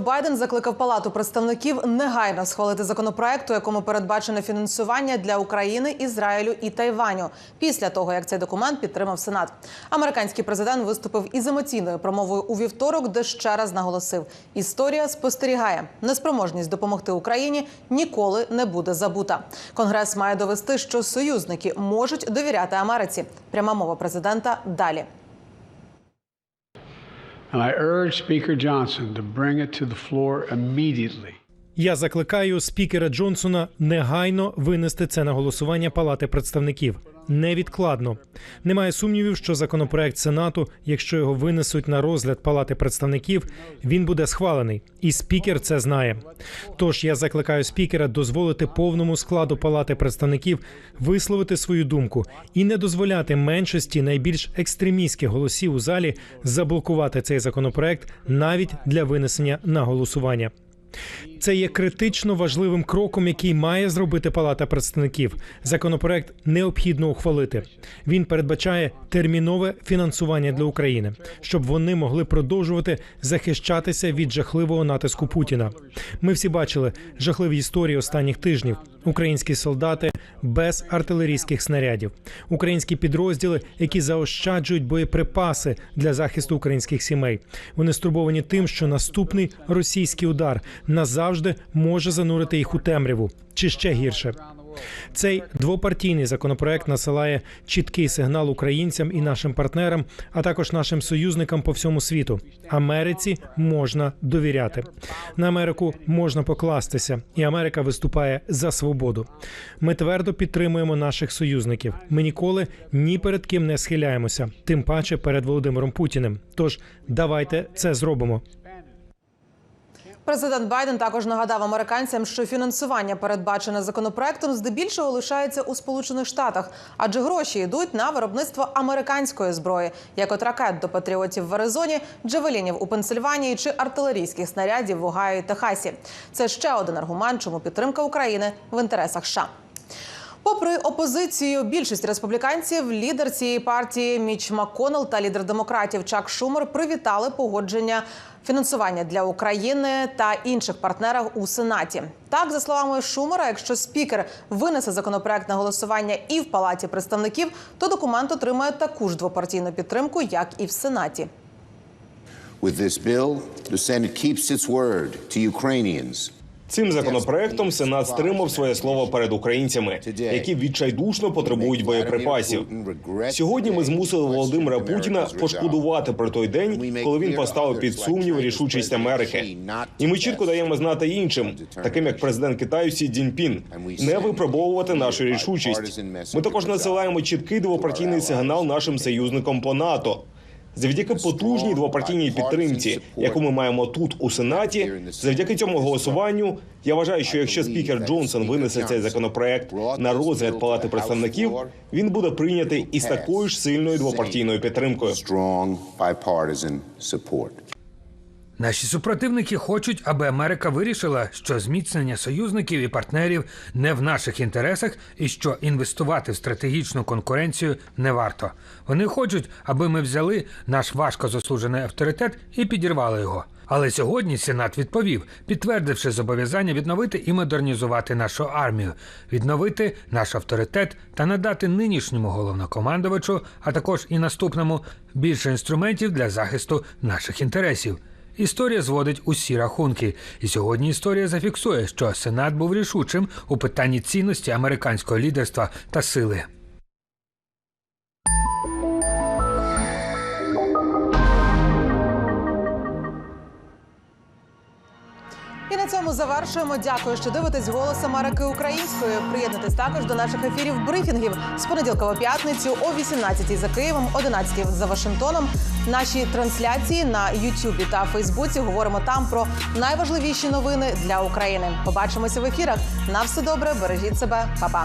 Байден закликав Палату представників негайно схвалити законопроект, у якому передбачено фінансування для України, Ізраїлю і Тайваню. Після того як цей документ підтримав Сенат. Американський президент виступив із емоційною промовою у вівторок, де ще раз наголосив: історія спостерігає, неспроможність допомогти Україні ніколи не буде забута. Конгрес має довести, що союзники можуть довіряти Америці. Пряма мова президента далі. And I urge Speaker Johnson to bring it to the floor immediately. Я закликаю спікера Джонсона негайно винести це на голосування Палати представників. Невідкладно. Немає сумнівів, що законопроект Сенату, якщо його винесуть на розгляд Палати представників, він буде схвалений, і спікер це знає. Тож я закликаю спікера дозволити повному складу Палати представників висловити свою думку і не дозволяти меншості найбільш екстремістських голосів у залі заблокувати цей законопроект навіть для винесення на голосування. Це є критично важливим кроком, який має зробити Палата представників. Законопроект необхідно ухвалити. Він передбачає термінове фінансування для України, щоб вони могли продовжувати захищатися від жахливого натиску Путіна. Ми всі бачили жахливі історії останніх тижнів. Українські солдати без артилерійських снарядів, українські підрозділи, які заощаджують боєприпаси для захисту українських сімей. Вони стурбовані тим, що наступний російський удар назавжди може занурити їх у темряву чи ще гірше. Цей двопартійний законопроект насилає чіткий сигнал українцям і нашим партнерам, а також нашим союзникам по всьому світу. Америці можна довіряти. На Америку можна покластися, і Америка виступає за свободу. Ми твердо підтримуємо наших союзників. Ми ніколи ні перед ким не схиляємося, тим паче перед Володимиром Путіним. Тож давайте це зробимо. Президент Байден також нагадав американцям, що фінансування, передбачене законопроектом, здебільшого лишається у Сполучених Штатах, адже гроші йдуть на виробництво американської зброї, як от ракет до патріотів в Аризоні, джавелінів у Пенсильванії чи артилерійських снарядів в Огайо і Техасі. Це ще один аргумент, чому підтримка України в інтересах США. Попри опозицію, більшість республіканців, лідер цієї партії Міч Макконнелл та лідер демократів Чак Шумер привітали погодження фінансування для України та інших партнерів у Сенаті. Так, за словами Шумера, якщо спікер винесе законопроект на голосування і в палаті представників, то документ отримає таку ж двопартійну підтримку, як і в Сенаті. With this bill, the Senate keeps its word to Ukrainians. Цим законопроектом Сенат стримав своє слово перед українцями, які відчайдушно потребують боєприпасів. Сьогодні ми змусили Володимира Путіна пошкодувати про той день, коли він поставив під сумнів рішучість Америки. І ми чітко даємо знати іншим, таким як президент Китаю Сі Цзіньпін, не випробовувати нашу рішучість. Ми також насилаємо чіткий двопартійний сигнал нашим союзникам по НАТО. Завдяки потужній двопартійній підтримці, яку ми маємо тут у сенаті, завдяки цьому голосуванню, я вважаю, що якщо спікер Джонсон винесе цей законопроект на розгляд палати представників, він буде прийнятий із такою ж сильною двопартійною підтримкою. Наші супротивники хочуть, аби Америка вирішила, що зміцнення союзників і партнерів не в наших інтересах, і що інвестувати в стратегічну конкуренцію не варто. Вони хочуть, аби ми взяли наш важко заслужений авторитет і підірвали його. Але сьогодні Сенат відповів, підтвердивши зобов'язання відновити і модернізувати нашу армію, відновити наш авторитет та надати нинішньому головнокомандувачу, а також і наступному більше інструментів для захисту наших інтересів. Історія зводить усі рахунки, і сьогодні історія зафіксує, що Сенат був рішучим у питанні цінності американського лідерства та сили. Цьому завершуємо. Дякую, що дивитесь голос Америки українською. Приєднуйтесь також до наших ефірів брифінгів з понеділка по п'ятницю о 18 за Києвом, 11 за Вашингтоном. Наші трансляції на Ютубі та Фейсбуці говоримо там про найважливіші новини для України. Побачимося в ефірах. На все добре, бережіть себе, Па-па.